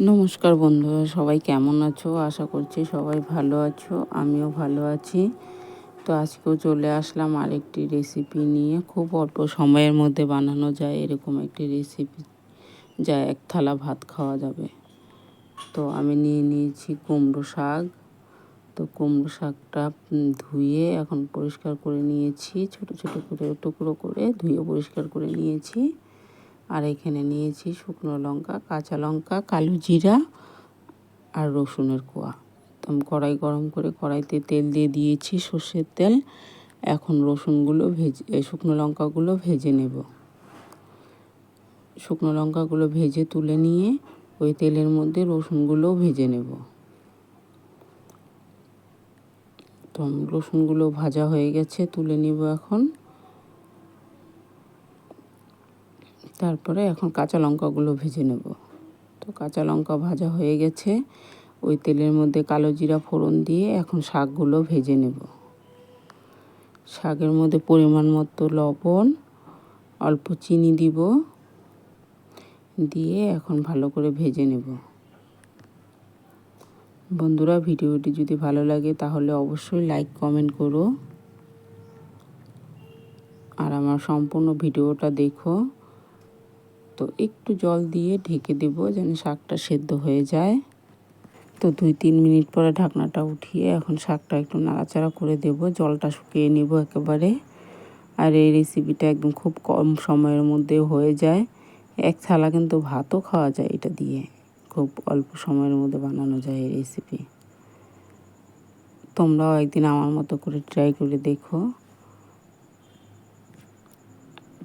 নমস্কার বন্ধুরা, সবাই কেমন আছো? আশা করছি সবাই ভালো আছো, আমিও ভালো আছি। তো আজকেও চলে আসলাম আরেকটি রেসিপি নিয়ে। খুব অল্প সময়ের মধ্যে বানানো যায় এরকম একটি রেসিপি যা এক থালা ভাত খাওয়া যাবে। তো আমি নিয়ে নিয়েছি কুমড়ো শাক। তো কুমড়ো শাকটা ধুয়ে এখন পরিষ্কার করে নিয়েছি, ছোট ছোট করে, টুকরো করে ধুয়ে পরিষ্কার করে নিয়েছি। আর এখানে নিয়েছি শুকনো লঙ্কা, কাঁচা লঙ্কা, কালো জিরা আর রসুনের কোয়া। আমি কড়াই গরম করে কড়াইতে তেল দিয়ে দিয়েছি সর্ষের তেল। এখন রসুনগুলো ভেজে শুকনো লঙ্কাগুলো ভেজে নেব। শুকনো লঙ্কাগুলো ভেজে তুলে নিয়ে ওই তেলের মধ্যে রসুনগুলোও ভেজে নেব। তো রসুনগুলো ভাজা হয়ে গেছে, তুলে নিব এখন। তারপরে এখন কাঁচা লঙ্কাগুলো ভেজে নেব। তো কাঁচা লঙ্কা ভাজা হয়ে গেছে। ওই তেলের মধ্যে কালো জিরা ফোড়ন দিয়ে এখন শাকগুলো ভেজে নেব। শাকের মধ্যে পরিমাণ মতো লবণ, অল্প চিনি দিব দিয়ে এখন ভালো করে ভেজে নেব। বন্ধুরা, ভিডিওটি যদি ভালো লাগে তাহলে অবশ্যই লাইক, কমেন্ট করো। আর আমার সম্পূর্ণ ভিডিওটা দেখো। তো একটু জল দিয়ে ঢেকে দেবো যেন শাকটা সেদ্ধ হয়ে যায়। তো দুই তিন মিনিট পরে ঢাকনাটা উঠিয়ে এখন শাকটা একটু নাড়াচাড়া করে দেব। জলটা শুকিয়ে নেব একেবারে। আর এই রেসিপিটা একদম খুব কম সময়ের মধ্যে হয়ে যায়। এক থালা কিন্তু ভাতও খাওয়া যায় এটা দিয়ে। খুব অল্প সময়ের মধ্যে বানানো যায় এই রেসিপি তোমরাও একদিন আমার মতো করে ট্রাই করে দেখো।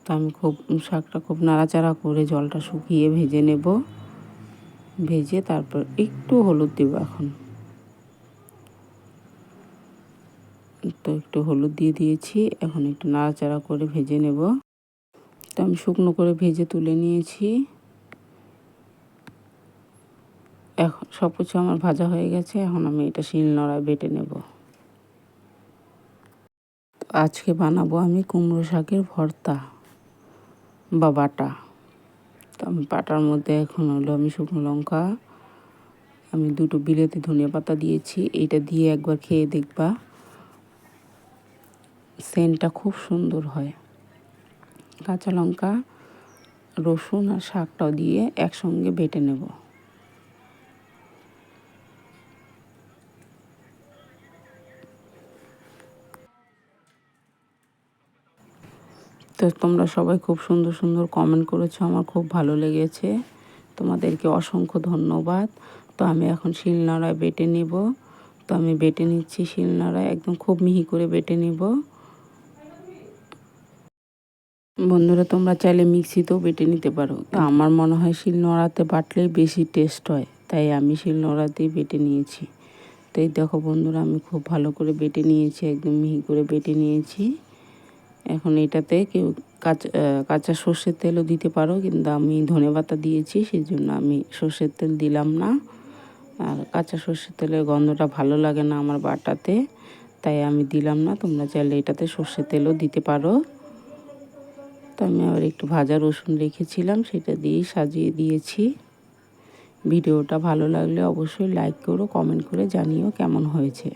তো আমি খুব, শাকটা খুব নাড়াচাড়া করে জলটা শুকিয়ে ভেজে নেব। ভেজে তারপর একটু হলুদ দেবো এখন। তো একটু হলুদ দিয়ে দিয়েছি, এখন একটু নাড়াচাড়া করে ভেজে নেব। তো আমি শুকনো করে ভেজে তুলে নিয়েছি। এখন সব কিছু আমার ভাজা হয়ে গেছে, এখন আমি এটা শিল নড়ায় বেটে নেব। আজকে বানাবো আমি কুমড়ো শাকের ভর্তা। বা বাটা তো আমি বাটার মধ্যে এখন হলো আমি শুকনো লঙ্কা, আমি দুটো বিলেতি ধনিয়া পাতা দিয়েছি এটা দিয়ে একবার খেয়ে দেখবা। সেন্টটা খুব সুন্দর হয়। কাঁচা লঙ্কা, রসুন আর শাকটাও দিয়ে একসঙ্গে বেটে নেব। তো তোমরা সবাই খুব সুন্দর সুন্দর কমেন্ট করেছ, আমার খুব ভালো লেগেছে। তোমাদেরকে অসংখ্য ধন্যবাদ। তো আমি এখন শিলনোড়ায় বেটে নেব। তো আমি বেটে নিচ্ছি শিলনোড়ায়, একদম খুব মিহি করে বেটে নেব। বন্ধুরা, তোমরা চাইলে মিক্সিতেও বেটে নিতে পারো। তো আমার মনে হয় শিলনোড়াতে বাটলেই বেশি টেস্ট হয়। তাই আমি শিলনোড়াতেই বেটে নিয়েছি। তো এই দেখো বন্ধুরা, আমি খুব ভালো করে বেটে নিয়েছি, একদম মিহি করে বেটে নিয়েছি। এখন এটাতে কেউ কাঁচা কাঁচা সর্ষের তেলও দিতে পারো, কিন্তু আমি ধনে পাতা দিয়েছি সেই জন্য আমি সর্ষের তেল দিলাম না। আর কাঁচা সর্ষের তেলের গন্ধটা ভালো লাগে না আমার বাটাতে, তাই আমি দিলাম না। তোমরা চাইলে এটাতে সর্ষের তেলও দিতে পারো। তো আমি আবার একটু ভাজা রসুন রেখেছিলাম, সেটা দিয়েই সাজিয়ে দিয়েছি। ভিডিওটা ভালো লাগলে অবশ্যই লাইক করো, কমেন্ট করে জানিও কেমন হয়েছে।